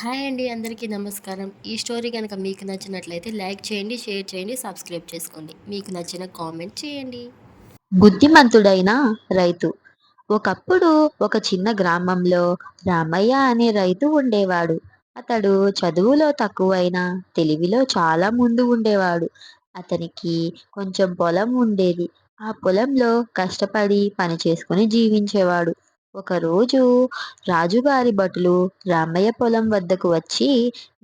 Hi అండి అందరికీ నమస్కారం. ఈ స్టోరీ కనుక మీకు నచ్చినట్లయితే లైక్ చేయండి షేర్ చేయండి సబ్స్క్రైబ్ చేసుకోండి. మీకు నచ్చిన కామెంట్ చేయండి. బుద్ధిమంతుడైన రైతు. ఒకప్పుడు ఒక చిన్న గ్రామంలో రామయ్య అనే రైతు ఉండేవాడు. అతడు చదువులో తక్కువైనా తెలివిలో చాలా ముందు ఉండేవాడు. అతనికి కొంచెం పొలం ఉండేది. ఆ పొలంలో కష్టపడి పని చేసుకుని జీవించేవాడు. ఒకరోజు రాజుగారి భటులు రామయ్య పొలం వద్దకు వచ్చి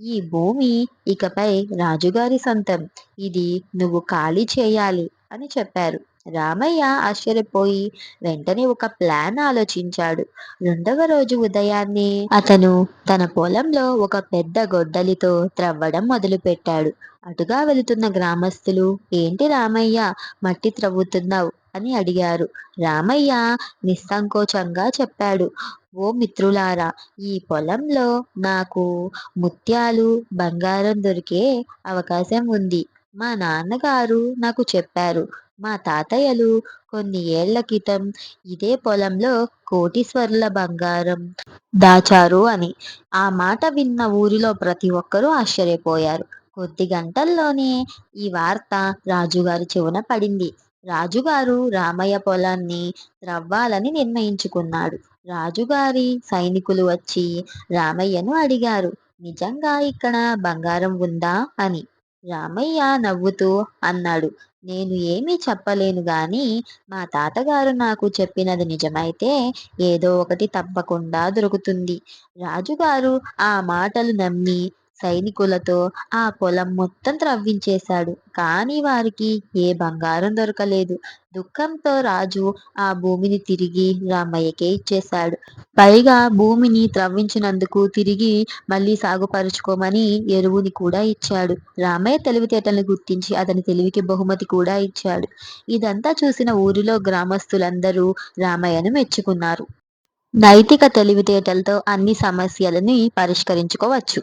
ఈ భూమి ఇకపై రాజుగారి సొంతం. ఇది నువ్వు ఖాళీ చేయాలి అని చెప్పారు. రామయ్య ఆశ్చర్యపోయి వెంటనే ఒక ప్లాన్ ఆలోచించాడు. రెండవ రోజు ఉదయాన్నే అతను తన పొలంలో ఒక పెద్ద గొడ్డలితో త్రవ్వడం మొదలుపెట్టాడు. అటుగా వెళుతున్న గ్రామస్తులు ఏంటి రామయ్య మట్టి త్రవ్వుతున్నావు? అని అడిగారు. రామయ్య నిస్సంకోచంగా చెప్పాడు. ఓ మిత్రులారా ఈ పొలంలో నాకు ముత్యాలు బంగారం దొరికే అవకాశం ఉంది. మా నాన్నగారు నాకు చెప్పారు. మా తాతయ్యలు కొన్ని ఏళ్ళ క్రితం ఇదే పొలంలో కోటీశ్వరుల బంగారం దాచారు అని. ఆ మాట విన్న ఊరిలో ప్రతి ఒక్కరూ ఆశ్చర్యపోయారు. కొద్ది గంటల్లోనే ఈ వార్త రాజుగారి చెవున పడింది. రాజుగారు రామయ్య పొలాన్ని త్రవ్వాలని నిర్ణయించుకున్నాడు. రాజుగారి సైనికులు వచ్చి రామయ్యను అడిగారు నిజంగా ఇక్కడ బంగారం ఉందా? అని. రామయ్య నవ్వుతూ అన్నాడు నేను ఏమీ చెప్పలేను గాని మా తాతగారు నాకు చెప్పినది నిజమైతే ఏదో ఒకటి తప్పకుండా దొరుకుతుంది. రాజుగారు ఆ మాటలు నమ్మి సైనికులతో ఆ పొలం మొత్తం త్రవ్వించేశాడు. కానీ వారికి ఏ బంగారం దొరకలేదు. దుఃఖంతో రాజు ఆ భూమిని తిరిగి రామయ్యకే ఇచ్చేశాడు. పైగా భూమిని త్రవ్వించినందుకు తిరిగి మళ్ళీ సాగుపరుచుకోమని ఎరువుని కూడా ఇచ్చాడు. రామయ్య తెలివితేటలను గుర్తించి అతని తెలివికి బహుమతి కూడా ఇచ్చాడు. ఇదంతా చూసిన ఊరిలో గ్రామస్తులందరూ రామయ్యను మెచ్చుకున్నారు. నైతిక తెలివితేటలతో అన్ని సమస్యలని పరిష్కరించుకోవచ్చు.